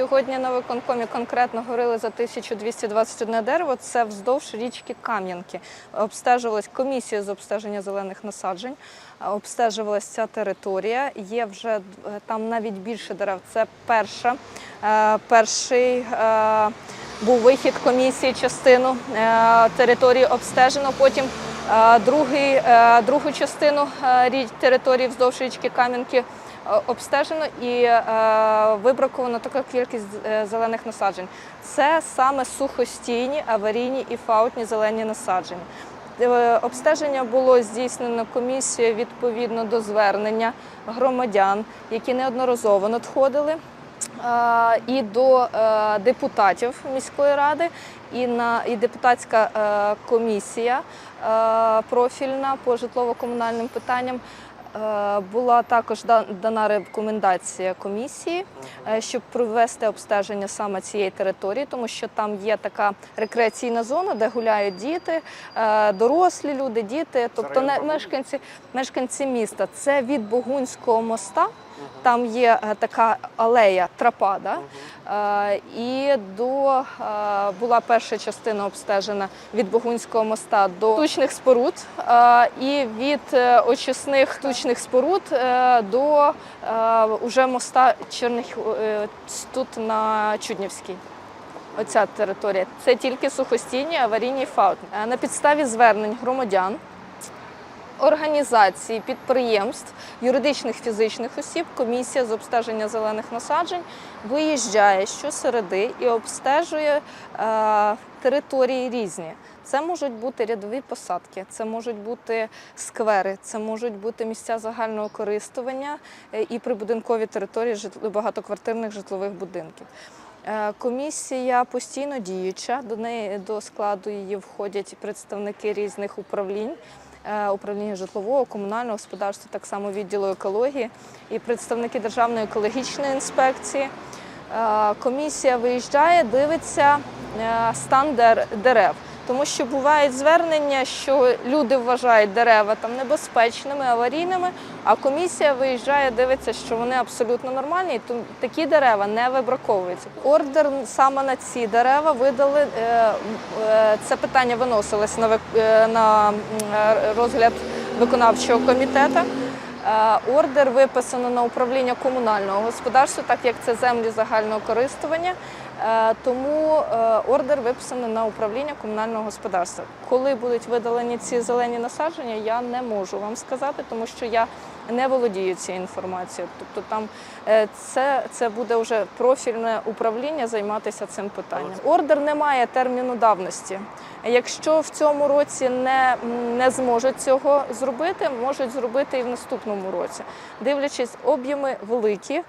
сьогодні на виконкомі конкретно говорили за 1221 дерево. Це вздовж річки Кам'янки. Обстежувалась комісія з обстеження зелених насаджень. Обстежувалася ця територія. Є вже е, там навіть більше дерев. Це перша, е, перший. е, Був вихід комісії, частину території обстежено. Потім другий, е, другу частину е, рі- території вздовж річки Кам'янки е, обстежено і вибраковано така кількість зелених насаджень. Це саме сухостійні, аварійні і фаутні зелені насадження. Обстеження було здійснено комісією відповідно до звернення громадян, які неодноразово надходили і до е, депутатів міської ради, і на і депутатська е, комісія е, профільна по житлово-комунальним питанням. Була також дана рекомендація комісії, щоб провести обстеження саме цієї території, тому що там є така рекреаційна зона, де гуляють діти, дорослі люди, діти, тобто не мешканці, мешканці міста. Це від Богунського моста. Там є е, така алея, тропа, да? Е, і до е, була перша частина обстежена від Богунського моста до штучних споруд, і від очисних штучних споруд до уже моста Черних тут на Чуднівській. Оця територія. Це тільки сухостійні аварійні фаутні. Е, На підставі звернень громадян організацій, підприємств, юридичних фізичних осіб, комісія з обстеження зелених насаджень виїжджає щосереди і обстежує е, території різні. Це можуть бути рядові посадки, це можуть бути сквери, це можуть бути місця загального користування е, і прибудинкові території багатоквартирних житлових будинків. Е, Комісія постійно діюча. До неї до складу її входять представники різних управлінь. Е, Управління житлового, комунального господарства, так само відділу екології і представники Державної екологічної інспекції. Е, Комісія виїжджає, дивиться е, стан дер- дерев. Тому що бувають звернення, що люди вважають дерева там небезпечними, аварійними, а комісія виїжджає, дивиться, що вони абсолютно нормальні, і такі дерева не вибраковуються. Ордер саме на ці дерева видали. е, е, Це питання виносилось на е, розгляд виконавчого комітету. Е, Ордер виписано на управління комунального господарства, так як це землі загального користування. Е, Тому е, ордер виписано на управління комунального господарства. Коли будуть видалені ці зелені насадження, я не можу вам сказати, тому що я не володіють цією інформацією. Тобто там е, це, це буде вже профільне управління займатися цим питанням. Ордер не має терміну давності. Якщо в цьому році не, не зможуть цього зробити, можуть зробити і в наступному році, дивлячись, об'єми великі.